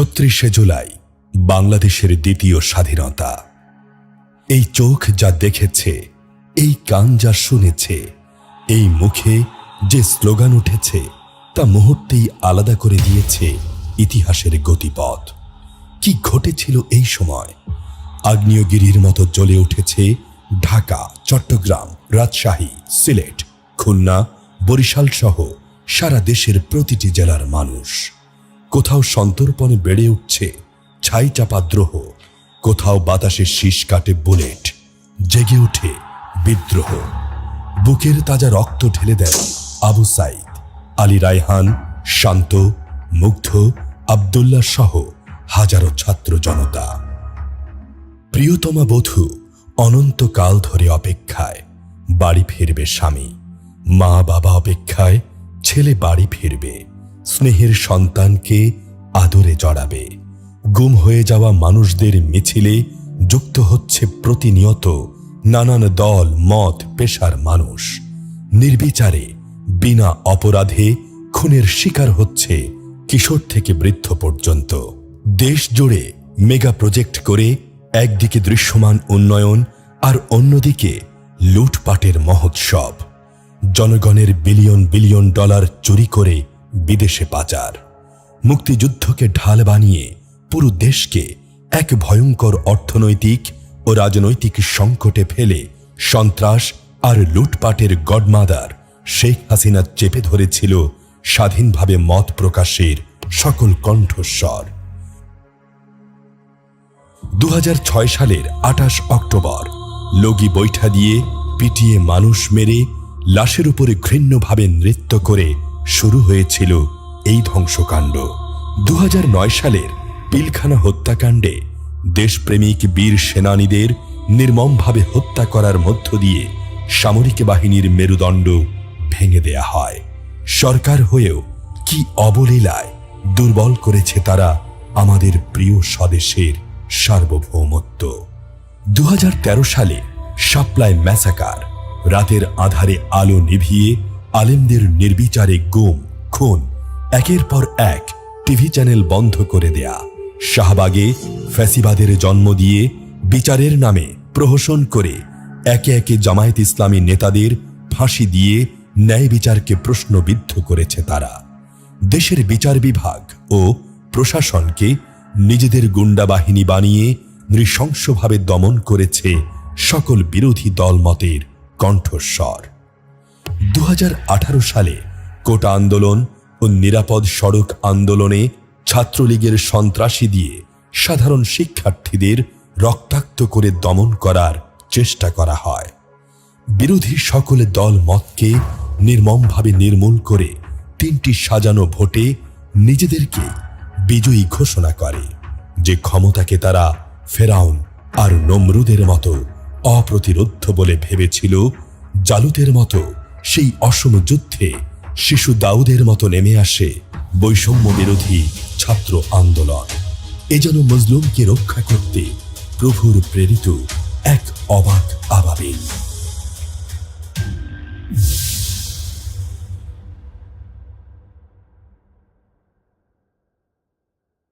ছত্রিশে জুলাই, বাংলাদেশের দ্বিতীয় স্বাধীনতা। এই চোখ যা দেখেছে, এই কান যা শুনেছে, এই মুখে যে স্লোগান উঠেছে, তা মুহূর্তেই আলাদা করে দিয়েছে ইতিহাসের গতিপথ। কি ঘটেছিল এই সময়? আগ্নেয়গিরির মতো জ্বলে উঠেছে ঢাকা, চট্টগ্রাম, রাজশাহী, সিলেট, খুলনা, বরিশাল সহ সারা দেশের প্রতিটি জেলার মানুষ। কোথাও সন্তর্পণে বেড়ে উঠছে ছাই চাপা দ্রোহ, কোথাও বাতাসে শীষ কাটে বুলেট, জেগে ওঠে বিদ্রোহ। বুকের তাজা রক্ত ঢেলে দেন আবু সাইদ, আলী রায়হান, শান্ত, মুগ্ধ, আবদুল্লাহ সহ হাজারো ছাত্র জনতা। প্রিয়তমা বধূ অনন্তকাল ধরে অপেক্ষায়, বাড়ি ফিরবে স্বামী মা বাবা অপেক্ষায়, ছেলে বাড়ি ফিরবে। স্নেহের সন্তানকে আদরে জড়াবে। গুম হয়ে যাওয়া মানুষদের মিছিলে যুক্ত হচ্ছে প্রতিনিয়ত নানান দল, মত, পেশার মানুষ। নির্বিচারে, বিনা অপরাধে খুনের শিকার হচ্ছে কিশোর থেকে বৃদ্ধ পর্যন্ত। দেশ জুড়ে মেগা প্রজেক্ট করে একদিকে দৃশ্যমান উন্নয়ন আর অন্যদিকে লুটপাটের মহোৎসব। জনগণের বিলিয়ন বিলিয়ন ডলার চুরি করে বিদেশে পাচার। মুক্তিযুদ্ধকে ঢাল বানিয়ে পুরো দেশকে এক ভয়ঙ্কর অর্থনৈতিক ও রাজনৈতিক সংকটে ফেলে সন্ত্রাস আর লুটপাটের গডমাদার শেখ হাসিনা চেপে ধরেছিল স্বাধীনভাবে মত প্রকাশের সকল কণ্ঠস্বর। দু হাজার ছয় সালের আঠাশ অক্টোবর, লগি বৈঠা দিয়ে পিটিয়ে মানুষ মেরে লাশের উপরে ঘৃণ্যভাবে নৃত্য করে শুরু হয়েছিল এই ধ্বংসকাণ্ড। দু হাজার নয় সালের পিলখানা হত্যাকাণ্ডে দেশপ্রেমিক বীর সেনানীদের নির্মমভাবে হত্যা করার মধ্য দিয়ে সামরিক বাহিনীর মেরুদণ্ড ভেঙে দেয়া হয়। সরকার হয়েও কি অবলীলায় দুর্বল করেছে তারা আমাদের প্রিয় স্বদেশের সার্বভৌমত্ব। দু হাজার তেরো সালে সাপ্লাই ম্যাসাকার রাতের আধারে আলো নিভিয়ে আলেমদের নির্বিচারে গুম, খুন, একের পর এক টিভি চ্যানেল বন্ধ করে দেয়া। শাহবাগে ফ্যাসিবাদের জন্ম দিয়ে বিচারের নামে প্রহসন করে একে একে জামায়াত ইসলামী নেতাদের ফাঁসি দিয়ে ন্যায় বিচারকে প্রশ্নবিদ্ধ করেছে তারা। দেশের বিচার বিভাগ ও প্রশাসনকে নিজেদের গুন্ডা বাহিনী বানিয়ে নৃশংসভাবে দমন করেছে সকল বিরোধী দলমতের কণ্ঠস্বর। দু হাজার আঠারো সালে কোটা আন্দোলন ও নিরাপদ সড়ক আন্দোলনে ছাত্রলীগের সন্ত্রাসী দিয়ে সাধারণ শিক্ষার্থীদের রক্তাক্ত করে দমন করার চেষ্টা করা হয়। বিরোধী সকলে দল মতকে নির্মমভাবে নির্মূল করে তিনটি সাজানো ভোটে নিজেদেরকে বিজয়ী ঘোষণা করে, যে ক্ষমতাকে তারা ফেরাউন আর নমরুদের মতো অপ্রতিরোধ্য বলে ভেবেছিল জালুতের মতো সেই অসম যুদ্ধে শিশু দাউদের মতো নেমে আসে বৈষম্য বিরোধী ছাত্র আন্দোলন। এ যেন মজলুমকে রক্ষা করতে প্রভুর প্রেরিত এক অবাক আবাবিল।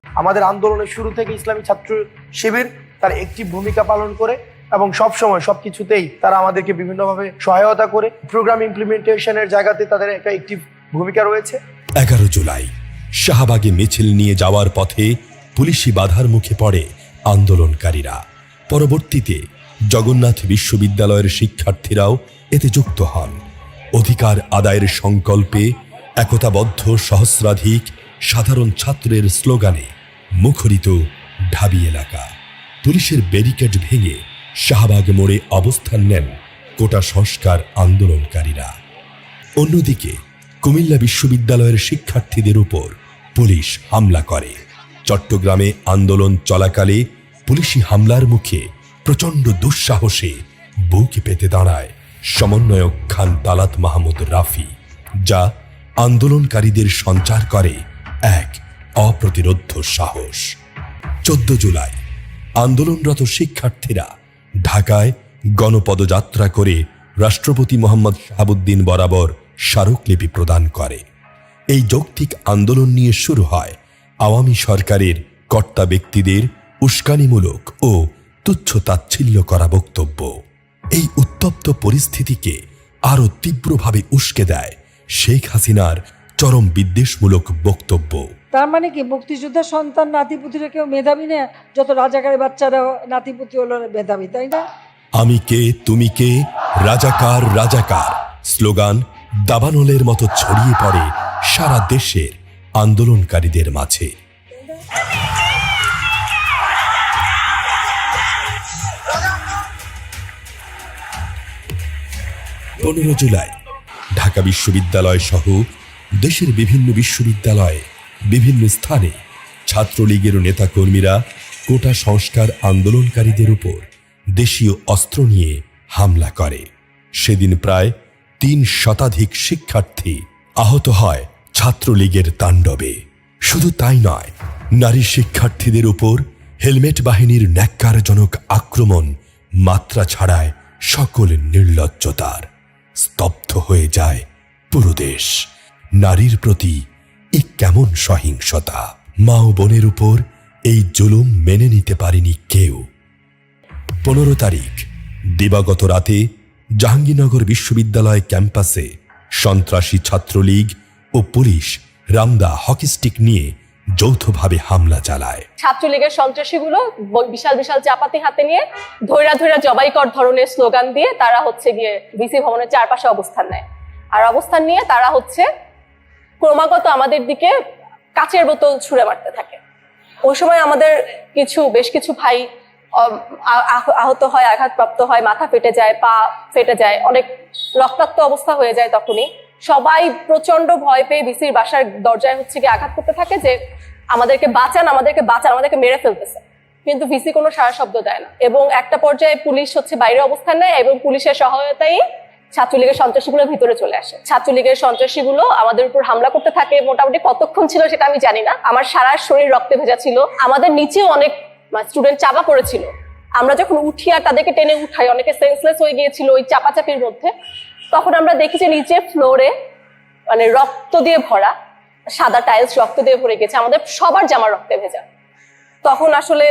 আমাদের আন্দোলনের শুরু থেকে ইসলামী ছাত্র শিবির তার একটি ভূমিকা পালন করে এবং সব সময় সবকিছুতেই তারা আমাদেরকে বিভিন্নভাবে সহায়তা করে। প্রোগ্রাম ইমপ্লিমেন্টেশনের জায়গাতে তাদের একটা একটি ভূমিকা রয়েছে। এগারো জুলাই, শাহবাগে মিছিল নিয়ে যাওয়ার পথে পুলিশি বাধার মুখে পড়ে আন্দোলনকারীরা। পরবর্তীতে জগন্নাথ বিশ্ববিদ্যালয়ের শিক্ষার্থীরাও এতে যুক্ত হন। অধিকার আদায়ের সংকল্পে একতাবদ্ধ সহস্রাধিক সাধারণ ছাত্রের স্লোগানে মুখরিত ঢাবি এলাকা। পুলিশের ব্যারিকেড ভেঙে শাহবাগ মোড়ে অবস্থান নেন কোটা সংস্কার আন্দোলনকারীরা। অন্যদিকে, কুমিল্লা বিশ্ববিদ্যালয়ের শিক্ষার্থীদের উপর পুলিশ হামলা করে। চট্টগ্রামে আন্দোলন চলাকালে পুলিশি হামলার মুখে প্রচণ্ড দুঃসাহসে বুক পেতে দাঁড়ায় সমন্বয়ক খান তালাত মাহমুদ রাফি, যা আন্দোলনকারীদের সঞ্চার করে এক অপ্রতিরোধ্য সাহস। চোদ্দ জুলাই, আন্দোলনরত শিক্ষার্থীরা ঢাকায় গণপদযাত্রা করে রাষ্ট্রপতি মোহাম্মদ শাহাবুদ্দিন বরাবর স্মারকলিপি প্রদান করে। এই যৌক্তিক আন্দোলন নিয়ে শুরু হয় আওয়ামী সরকারের কর্তা ব্যক্তিদের উস্কানিমূলক ও তুচ্ছ তাচ্ছিল্য করা বক্তব্য। এই উত্তপ্ত পরিস্থিতিকে আরও তীব্রভাবে উস্কে দেয় শেখ হাসিনার চরম বিদ্বেষমূলক বক্তব্য। তার মানে কি, মুক্তিযোদ্ধার সন্তান নাতিপুতিরা কেউ মেধাবী না? যত রাজাকারের বাচ্চারা নাতিপুতি হলো মেধাবী, তাই না? আমি কে, তুমি কে? রাজাকার রাজাকার। স্লোগান, দাবানলের মতো ছড়িয়ে পড়ে সারা দেশের আন্দোলনকারীদের মাঝে। পনেরো জুলাই, ঢাকা বিশ্ববিদ্যালয় সহ দেশের বিভিন্ন বিশ্ববিদ্যালয়ে বিভিন্ন স্থানে ছাত্রলীগের নেতাকর্মীরা কোটা সংস্কার আন্দোলনকারীদের উপর দেশীয় অস্ত্র নিয়ে হামলা করে। সেদিন প্রায় তিন শতাধিক শিক্ষার্থী আহত হয় ছাত্রলীগের তাণ্ডবে। শুধু তাই নয়, নারী শিক্ষার্থীদের উপর হেলমেট বাহিনীর ন্যাক্কারজনক আক্রমণ মাত্রা ছাড়ায় সকল নির্লজ্জতার স্তব্ধ হয়ে যায় পুরো দেশ। নারীর প্রতি এ কেমন সহিংসতা? মা ও বোনের উপর এই জুলুম মেনে নিতে পারেনি কেউ। পনেরো তারিখ, দিবাগত রাতে জাহাঙ্গীরনগর বিশ্ববিদ্যালয় ক্যাম্পাসে সন্ত্রাসী ছাত্রলীগ ও পুলিশ রামদা হকি স্টিক নিয়ে যৌথভাবে হামলা চালায়। ছাত্রলীগের সন্ত্রাসীগুলো বিশাল বিশাল চাপাতি হাতে নিয়ে ধৈরা ধৈরা জবাইকর ধরনের স্লোগান দিয়ে তারা হচ্ছে গিয়ে বিসি ভবনের চারপাশে অবস্থান নেয়। আর অবস্থান নিয়ে তারা হচ্ছে ক্রমাগত আমাদের দিকে কাচের বোতল ছুঁড়ে মারতে থাকে। ওই সময় আমাদের কিছু, বেশ কিছু ভাই আহত হয়, আঘাতপ্রাপ্ত হয়, মাথা ফেটে যায়, পা ফেটে যায়, অনেক রক্তাক্ত অবস্থা হয়ে যায় তখনই। সবাই প্রচণ্ড ভয় পেয়ে বিসির বাসার দরজায় হচ্ছে গিয়ে আঘাত করতে থাকে যে আমাদেরকে বাঁচান আমাদেরকে বাঁচান, আমাদেরকে মেরে ফেলতেছে। কিন্তু ভিসি কোনো সারা শব্দ দেয় না। এবং একটা পর্যায়ে পুলিশ হচ্ছে বাইরে অবস্থান নেয় এবং পুলিশের সহায়তায় ছাত্রলীগের সন্ত্রাসীগুলো ভিতরে চলে আসে। ছাত্রলীগের সন্ত্রাসীগুলো আমাদের উপর হামলা করতে থাকে, মোটামুটি কতক্ষণ ছিল সেটা আমি জানি না। আমার সারা শরীর রক্তে ভেজা ছিল। আমাদের নিচেও অনেক স্টুডেন্ট চাপা পড়েছিল। আমরা যখন উঠি আর তাদেরকে টেনে উঠাই, অনেকে সেন্সলেস হয়ে গিয়েছিল ওই চাপাচাপির মধ্যে। তখন আমরা দেখি যে নিচে ফ্লোরে মানে রক্ত দিয়ে ভরা, সাদা টাইলস রক্ত দিয়ে ভরে গেছে। আমাদের সবার জামা রক্তে ভেজা। তখন আসলে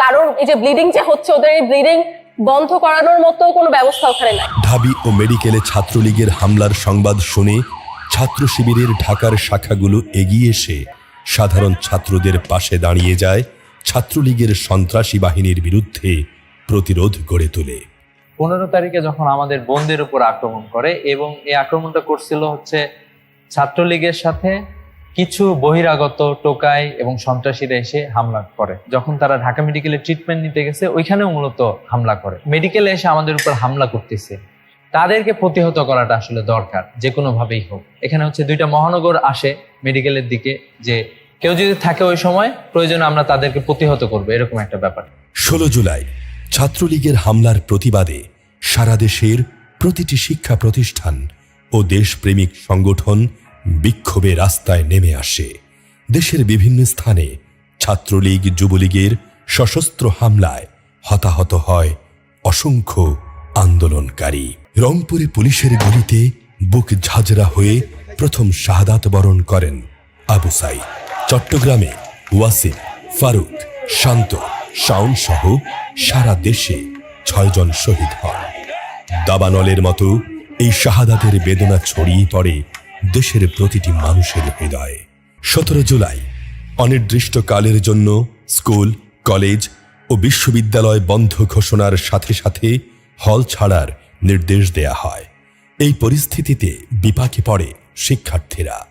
কারোর এই যে ব্লিডিং যে হচ্ছে, ওদের এই ব্লিডিং বন্ধ করানোর মতো কোনো ব্যবস্থা ওখানে নাই। ঢাবি ও মেডিকেলে ছাত্রলীগের হামলার সংবাদ শুনে ছাত্র শিবিরের ঢাকার শাখাগুলো এগিয়ে এসে সাধারণ ছাত্রদের পাশে দাঁড়িয়ে যায় ছাত্রলীগের সন্ত্রাসী বাহিনীর বিরুদ্ধে প্রতিরোধ গড়ে তোলে। পনেরো তারিখে যখন আমাদের বোনদের উপর আক্রমণ করে এবং এই আক্রমণটা করছিল হচ্ছে ছাত্রলীগের সাথে কিছু বহিরাগত টোকাই এবং সন্ত্রাসীরা এসে হামলা করে। যখন তারা ঢাকা মেডিকেলে ট্রিটমেন্ট নিতে গেছে, ওইখানেও মূলত হামলা করে। মেডিকেলে এসে আমাদের উপর হামলা করতেছে। তাদেরকে প্রতিহত করাটা আসলে দরকার, যে কোনো ভাবেই হোক। এখানে হচ্ছে দুইটা মহানগর আসে মেডিকেলের দিকে, যে কেউ যদি থাকে ওই সময়, প্রয়োজনে আমরা তাদেরকে প্রতিহত করব, এরকম একটা ব্যাপার। ষোলো জুলাই, ছাত্রলীগের হামলার প্রতিবাদে সারা দেশের প্রতিটি শিক্ষা প্রতিষ্ঠান ও দেশপ্রেমিক সংগঠন বিক্ষোভে রাস্তায় নেমে আসে। দেশের বিভিন্ন স্থানে ছাত্রলীগ, যুবলীগের সশস্ত্র হামলায় হতাহত হয় অসংখ্য আন্দোলনকারী। রংপুরে পুলিশের গুলিতে বুক ঝাঁঝরা হয়ে প্রথম শাহাদাত বরণ করেন আবু সাই চট্টগ্রামে ওয়াসিম, ফারুক, শান্ত, শাওন সহ সারা দেশে ছয়জন শহীদ হন। দাবানলের মতো এই শাহাদাতের বেদনা ছড়িয়ে পড়ে দেশের প্রতিটি মানুষের হৃদয়ে। সতেরো জুলাই, অনির্দিষ্টকালের জন্য স্কুল, কলেজ ও বিশ্ববিদ্যালয় বন্ধ ঘোষণার সাথে সাথে হল ছাড়ার নির্দেশ দেয়া হয়। এই পরিস্থিতিতে বিপাকে পড়ে শিক্ষার্থীরা।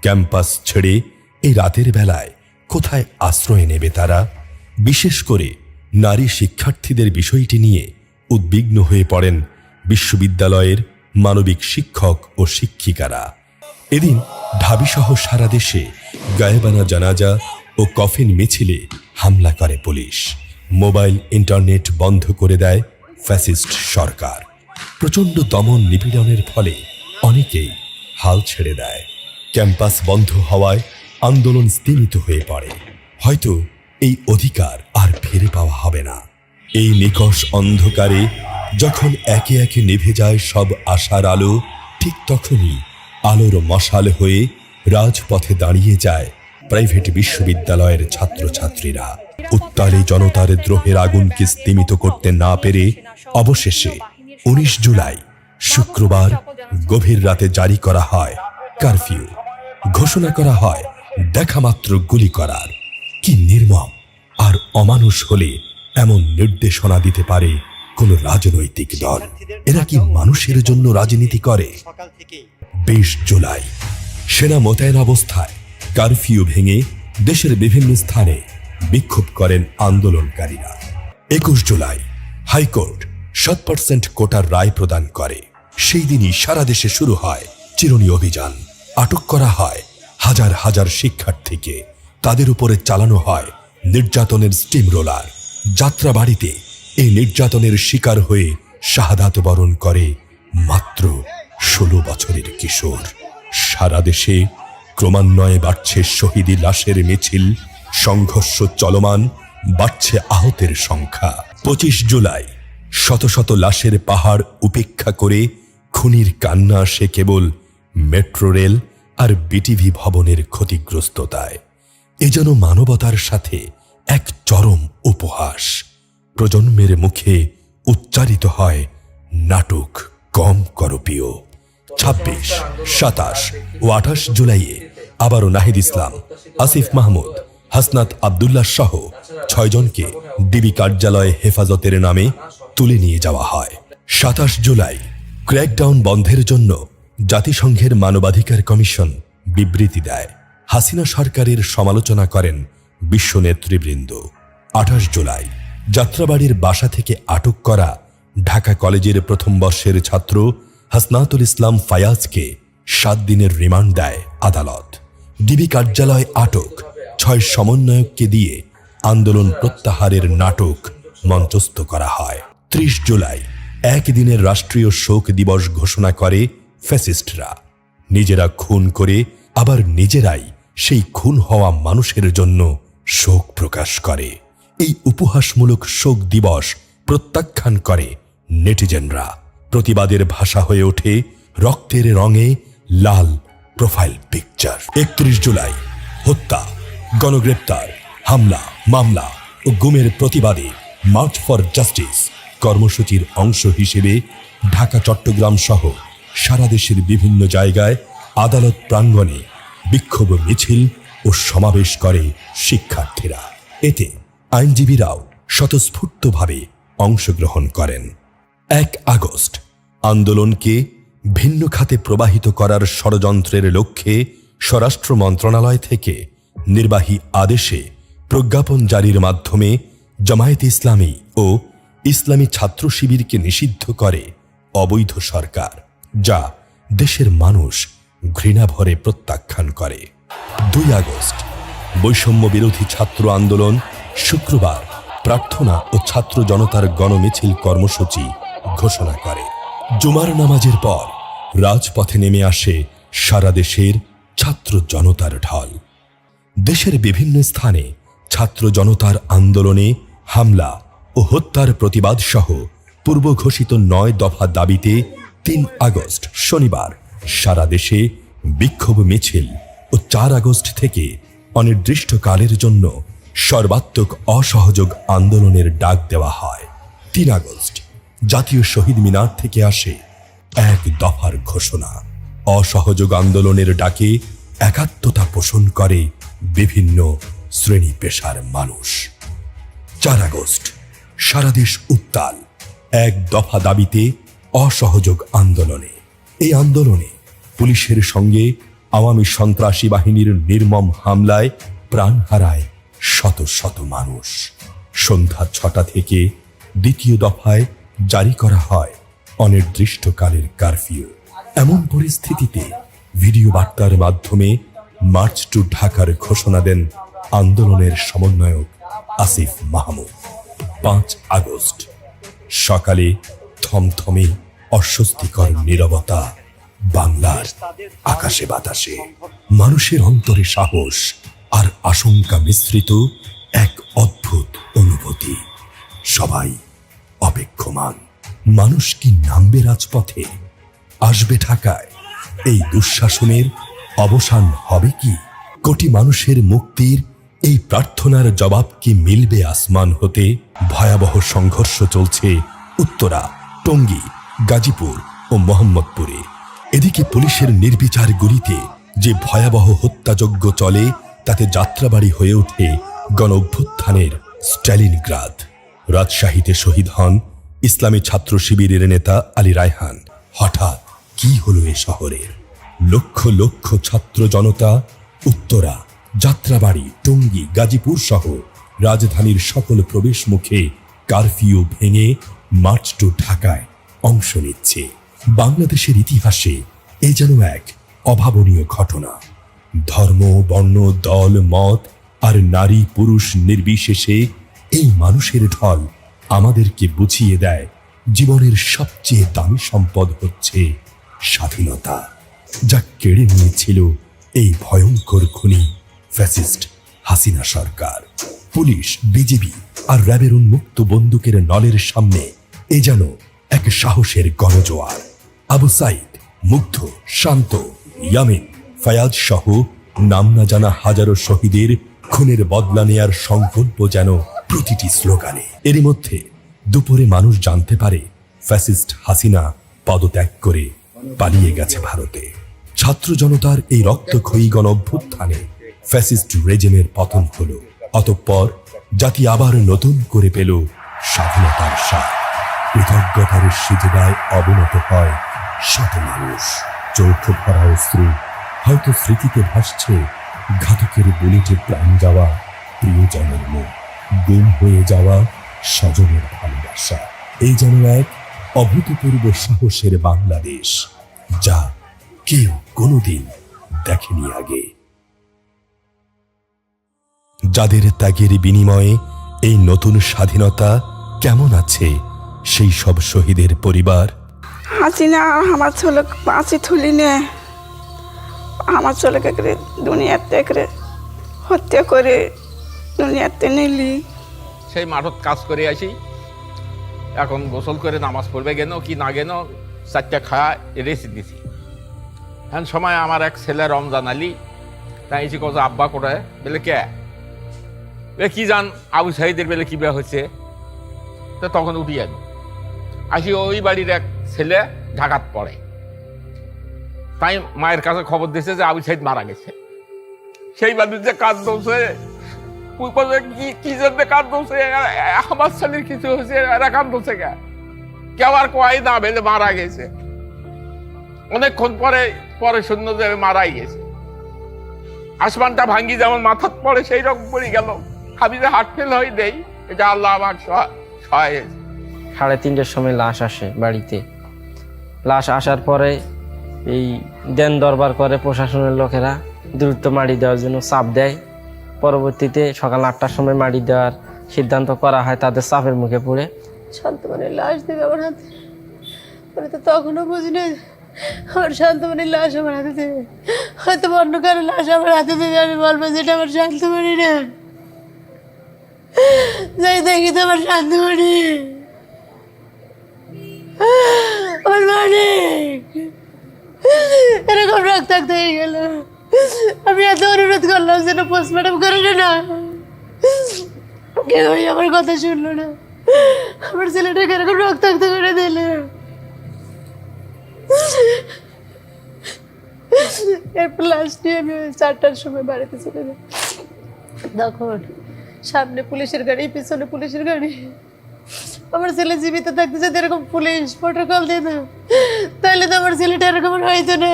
ক্যাম্পাস ছেড়ে এই রাতের বেলায় কোথায় আশ্রয় নেবে তারা? বিশেষ করে নারী শিক্ষার্থীদের বিষয়টি নিয়ে উদ্বিগ্ন হয়ে পড়েন বিশ্ববিদ্যালয়ের মানবিক শিক্ষক ও শিক্ষিকারা। এদিন ঢাবিসহ সারা দেশে গায়েবানা জানাজা ও কফিন মিছিলে হামলা করে পুলিশ। মোবাইল ইন্টারনেট বন্ধ করে দেয় ফ্যাসিস্ট সরকার। প্রচণ্ড দমন নিপীড়নের ফলে অনেকেই হাল ছেড়ে দেয়। ক্যাম্পাস বন্ধ হওয়ায় আন্দোলন স্তীমিত হয়ে পড়ে। হয়তো এই অধিকার আর ফিরে পাওয়া হবে না। এই নিকষ অন্ধকারে যখন একে একে নিভে যায় সব আশার আলো, ঠিক তখনই আলোর মশাল হয়ে রাজপথে দাঁড়িয়ে যায় প্রাইভেট বিশ্ববিদ্যালয়ের ছাত্রছাত্রীরা। উত্তালে জনতার দ্রোহের আগুনকে স্তিমিত করতে না পেরে অবশেষে উনিশ জুলাই, শুক্রবার গভীর রাতে জারি করা হয় কারফিউ। ঘোষণা করা হয়, দেখামাত্র গুলি করার। কি নির্মম, আর অমানুষ হলে এমন নির্দেশনা দিতে পারে কোন রাজনৈতিক দল? এরা কি মানুষের জন্য রাজনীতি করে? বিশ জুলাই। সেনা মোতায়েন অবস্থায় কারফিউ ভেঙে দেশের বিভিন্ন স্থানে বিক্ষোভ করেন আন্দোলনকারীরা। একুশ জুলাই হাইকোর্ট সাত পার্সেন্ট কোটার রায় প্রদান করে। সেই দিনই সারা দেশে শুরু হয় চিরুনি অভিযান। আটক করা হয় হাজার হাজার শিক্ষার্থীকে। তাদের উপরে চালানো হয় নির্যাতনের স্টিম রোলার। যাত্রাবাড়িতে এই নির্যাতনের শিকার হয়ে শাহাদাত বরণ করে মাত্র ষোলো বছরের কিশোর। সারা দেশে ক্রমান্বয়ে বাড়ছে শহীদি লাশের মিছিল, সংঘর্ষ চলমান, বাড়ছে আহতের সংখ্যা। পঁচিশ জুলাই, শত শত লাশের পাহাড় উপেক্ষা করে খুনির কান্না আসে কেবল মেট্রো রেল আর বিটিভি ভবনের ক্ষতিগ্রস্ততায়। এ যেন মানবতার সাথে এক চরম উপহাস। প্রজন্মের মুখে উচ্চারিত হয়, নাটক কম করপীয় ছাব্বিশ, সাতাশ ও আঠাশ জুলাইয়ে আবারও নাহিদ ইসলাম, আসিফ মাহমুদ, হাসনাত আবদুল্লাহ সহ ছয়জনকে ডিবি কার্যালয়ে হেফাজতের নামে তুলে নিয়ে যাওয়া হয়। সাতাশ জুলাই ক্র্যাকডাউন বন্ধের জন্য জাতিসংঘের মানবাধিকার কমিশন বিবৃতি দেয়। হাসিনা সরকারের সমালোচনা করেন বিশ্ব নেতৃবৃন্দ আঠাশ জুলাই যাত্রাবাড়ির বাসা থেকে আটক করা ঢাকা কলেজের প্রথম বর্ষের ছাত্র হাসনাতুল ইসলাম ফায়াজকে সাত দিনের রিমান্ড দেয় আদালত। ডিবি কার্যালয় আটক, ছয় সমন্বয়ককে দিয়ে আন্দোলন প্রত্যাহারের নাটক মঞ্চস্থ করা হয়। ত্রিশ জুলাই একদিনের রাষ্ট্রীয় শোক দিবস ঘোষণা করে ফ্যাসিস্টরা। নিজেরা খুন করে আবার নিজেরাই সেই খুন হওয়া মানুষের জন্য শোক প্রকাশ করে। এই উপহাসমূলক শোক দিবস প্রত্যাখ্যান করে নেটিজেনরা। প্রতিবাদের ভাষা হয়ে ওঠে রক্তের রঙে লাল প্রোফাইল পিকচার। একত্রিশ জুলাই, হত্যা, গণগ্রেপ্তার, হামলা, মামলা ও গুমের প্রতিবাদে মার্চ ফর জাস্টিস কর্মসূচির অংশ হিসেবে ঢাকা, চট্টগ্রাম সহ সারা দেশের বিভিন্ন জায়গায় আদালত প্রাঙ্গণে বিক্ষোভ মিছিল ও সমাবেশ করে শিক্ষার্থীরা। এতে আইনজীবীরাও স্বতঃস্ফূর্তভাবে অংশগ্রহণ করেন। এক আগস্ট, আন্দোলনকে ভিন্ন খাতে প্রবাহিত করার ষড়যন্ত্রের লক্ষ্যে স্বরাষ্ট্র মন্ত্রণালয় থেকে নির্বাহী আদেশে প্রজ্ঞাপন জারির মাধ্যমে জামায়াত ইসলামী ও ইসলামী ছাত্র শিবিরকে নিষিদ্ধ করে অবৈধ সরকার, যা দেশের মানুষ ঘৃণাভরে প্রত্যাখ্যান করে। দুই আগস্ট, বৈষম্য বিরোধী ছাত্র আন্দোলন শুক্রবার প্রার্থনা ও ছাত্র জনতার গণমিছিল কর্মসূচি ঘোষণা করে। জুমার নামাজের পর রাজপথে নেমে আসে সারা দেশের ছাত্র জনতার ঢল। দেশের বিভিন্ন স্থানে ছাত্র জনতার আন্দোলনে হামলা ও হত্যার প্রতিবাদ সহ পূর্ব ঘোষিত নয় দফা দাবিতে তিন আগস্ট শনিবার সারা দেশে বিক্ষোভ মিছিল ও চার আগস্ট থেকে অনির্দিষ্টকালের জন্য সর্বাত্মক অসহযোগ আন্দোলনের ডাক দেওয়া হয়। তিন আগস্ট জাতীয় শহীদ মিনার থেকে আসে এক দফার ঘোষণা। অসহযোগ আন্দোলনের ডাকে একাত্মতা পোষণ করে বিভিন্ন শ্রেণি পেশার মানুষ। চার আগস্ট, সারা দেশ উত্তাল। এক দফা দাবিতে অসহযোগ আন্দোলনে। এই আন্দোলনে পুলিশের সঙ্গে আওয়ামী সন্ত্রাসী বাহিনীর নির্মম হামলায় প্রাণ হারায় শত শত মানুষ। সন্ধ্যা ছটা থেকে দ্বিতীয় দফায় জারি করা হয় অনির্দিষ্টকালের কারফিউ। এমন পরিস্থিতিতে ভিডিও বার্তার মাধ্যমে মার্চ টু ঢাকার ঘোষণা দেন আন্দোলনের সমন্বয়ক আসিফ মাহমুদ। পাঁচ আগস্ট, সকালে থমথমে অস্বস্তিকর নীরবতা বাংলার আকাশে বাতাসে। মানুষের অন্তরে সাহস আর আশঙ্কা মিশ্রিত এক অদ্ভুত অনুভূতি। সবাই অপেক্ষমান। মানুষ কি নামবে রাজপথে? আসবে ঢাকায়। এই দুঃশাসনের অবসান হবে কি? কোটি মানুষের মুক্তির এই প্রার্থনার জবাব কি মিলবে আসমান হতে? ভয়াবহ সংঘর্ষ চলছে উত্তরা, টঙ্গী, গাজীপুর ও মোহাম্মদপুরে। এদিকে পুলিশের নির্বিচার গুলিতে যে ভয়াবহ হত্যাযজ্ঞ চলে, তাতে যাত্রাবাড়ি হয়ে ওঠে গণ অভ্যুত্থানের স্ট্যালিনগ্রাদ। রাজশাহীতে শহীদ হন ইসলামী ছাত্র শিবিরের নেতা আলী রায়হান। হঠাৎ কি হলো এ শহরের লক্ষ লক্ষ ছাত্র জনতা, উত্তরা, যাত্রাবাড়ি, টঙ্গী, গাজীপুর সহ রাজধানীর সকল প্রবেশ মুখে কারফিউ ভেঙে মার্চ টু ঢাকায় অংশ নিচ্ছে। বাংলাদেশের ইতিহাসে এ যেন এক অভাবনীয় ঘটনা। ধর্ম, বর্ণ, দল, মত আর নারী পুরুষ নির্বিশেষে এই মানুষের ঢল আমাদেরকে বুঝিয়ে দেয়, জীবনের সবচেয়ে দামি সম্পদ হচ্ছে স্বাধীনতা, যা কেড়ে নিয়েছিল এই ভয়ঙ্কর খুনি ফ্যাসিস্ট হাসিনা সরকার। পুলিশ, বিজিবি আর র্যাবের উন্মুক্ত বন্দুকের নলের সামনে এ যেন এক সাহসের গণজোয়ার। আবু সাইদ, মুগ্ধ, শান্ত, ইয়ামিন, ফায়াজ সহ নাম না জানা হাজারো শহীদের, খুনের বদলা নেয়ার সংকল্প যেন প্রতিটি স্লোগানে। এরই মধ্যে দুপুরে মানুষ জানতে পারে ফ্যাসিস্ট হাসিনা পদত্যাগ করে পালিয়ে গেছে ভারতে। ছাত্র জনতার এই রক্তক্ষয়ী গণ অভ্যুত্থানে ফ্যাসিস্ট রেজিমের পতন হলো। অতঃপর জাতি আবার নতুন করে পেল স্বাধীনতার স্বাদ। কৃতজ্ঞতার সিজদায় অবনত হয় শত মানুষ। চোখ ভরা অশ্রু হয়তো স্মৃতিতে ভাসছে ঘাতকের বুলেটে প্রাণ যাওয়া প্রিয়জনের মুখ। গুম হয়ে যাওয়া স্বজনের ভালোবাসা। এই যেন এক অভূতপূর্ব সাহসের বাংলাদেশ, যা কেউ কোনোদিন দেখেনি আগে। যাদের ত্যাগের বিনিময়ে এই নতুন স্বাধীনতা কেমন আছে, সেই সব শহীদের পরিবার? হাসিনা, আমার ছেলে বাঁচি থুলি নে। আমার ছেলেকে দুনিয়াতে হত্যা করে নিলি সেই মাঠত কাজ করে আসি এখন গোসল করে নামাজ পড়বে গেন কি না গেন চারটা খাওয়া রেসি দিছি। হ্যাঁ সময় আমার এক ছেলে রমজান আলী, তাই এসে কথা আব্বা করে বলে, কে? এ কি জান, আবু সাহিদের বেলে কি বিয়ে হয়েছে তো তখন উঠি আনি আসি ওই বাড়ির এক ছেলে ঢাকাত পড়ে। তাই মায়ের কাছে খবর দিয়েছে যে আবু সাহিদ মারা গেছে। সেই বাড়ির যে কাজ দোষে ওই কথা কি কি জন্য কিছু হয়েছে, এরা কেউ আর কয় না, বেলে মারা গেছে। অনেকক্ষণ পরে পরে শূন্য যে মারাই গেছে। আসমানটা ভাঙ্গি যেমন মাথাত পড়ে সেই রকম পড়ে গেল। আমি যে হাট ফেল হয়ে দেই, এটা আল্লাহ আমার সাড়ে তিনটের সময় লাশ আসে বাড়িতে। লাশ আসার পরে এই দেন দরবার করে প্রশাসনের লোকেরা দ্রুত মাটি দেওয়ার জন্য চাপ দেয়। পরবর্তীতে সকাল আটটার সময় মাটি দেওয়ার সিদ্ধান্ত করা হয়, তাদের চাপের মুখে পড়ে। শান্তমানের লাশ দেবে আমার হাতে আমি তো তখনও বুঝি না আমার শান্তমানের লাশ আমার হাতে দেবে। হয়তো অন্য কারও লাশ আমার হাতে দেবে, আমি বলব যেটা আমার শান্তমানি না। যাই দেখি তো আমার শান্তমানি আমার মানিক। এরকম রক্তাক্ত হয়ে গেল। আমি এত অনুরোধ করলাম যেন পোস্টমর্টম করে না কেউই আমার কথা শুনলো না। আমার ছেলেটাকে এরকম রক্তাক্ত করে দিলে। এরপর লাস্ট নিয়ে আমি চারটার সময় বাড়িতে চলে যাই। তখন সামনে পুলিশের গাড়ি, পিছনে পুলিশের গাড়ি। আমার ছেলে জীবিত থাকতে যদি এরকম পুলিশ প্রোটোকল দিত তাহলে তো আমার ছেলেটা এরকম হয়তো না।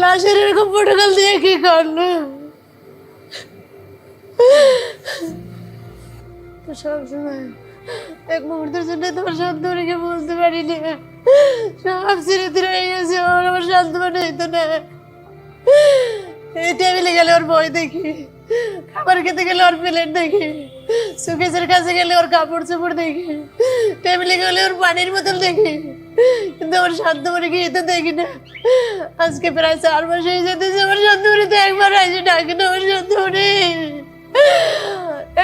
লাশের এরকম প্রোটোকল দিয়ে কি করল? তো সবসময় এক মুহূর্তের জন্য তোমার শান্তমানিকে বলতে পারিনি। সব স্মৃতি রয়ে গেছে ওর আমার শান্তমান হইতো না। এই টেবিলে গেলে ওর বই দেখি, খাবার খেতে গেলে ওর প্লেট দেখি, সুকেশের কাছে গেলে ওর কাপড় চোপড় দেখি টেবিলে গেলে ওর পানির বোতল দেখি। কিন্তু আমার শান্তমণিকে এ তো দেখি না। আজকে প্রায় চার মাস হয়ে যেতেছে, আমার শান্তমণি তো একবার আসে ডাকে না, আমার শান্তমণি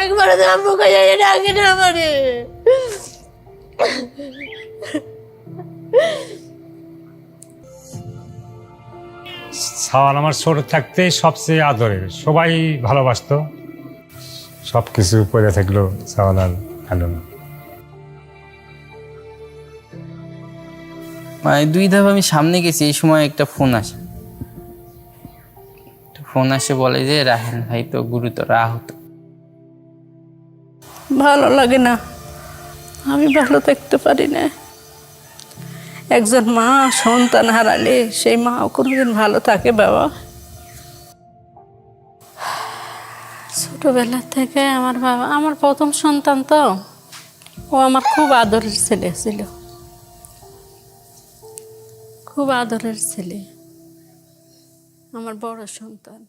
একবার তো আম্মু কাছে ডাকে না আমারে। সাওয়াল আমার ছোট থাকতেই সবচেয়ে আদরের, সবাই ভালোবাসতো। সব কিছু পরে থাকল সাওয়াল আর মানে দুই ধাপ আমি সামনে গেছি, এই সময় একটা ফোন আসে। ফোন আসে বলে যে রাহেন ভাই তো গুরুতর আহত। ভালো লাগে না। আমি ভালো থাকতে পারি না। একজন মা, সন্তান হারালে সেই মাও কোনোদিন ভালো থাকে বাবা। ছোটবেলা থেকে আমার বাবা, আমার প্রথম সন্তান তো। ও আমার খুব আদরের ছেলে ছিল। খুব আদরের ছেলে। আমার বড় সন্তান।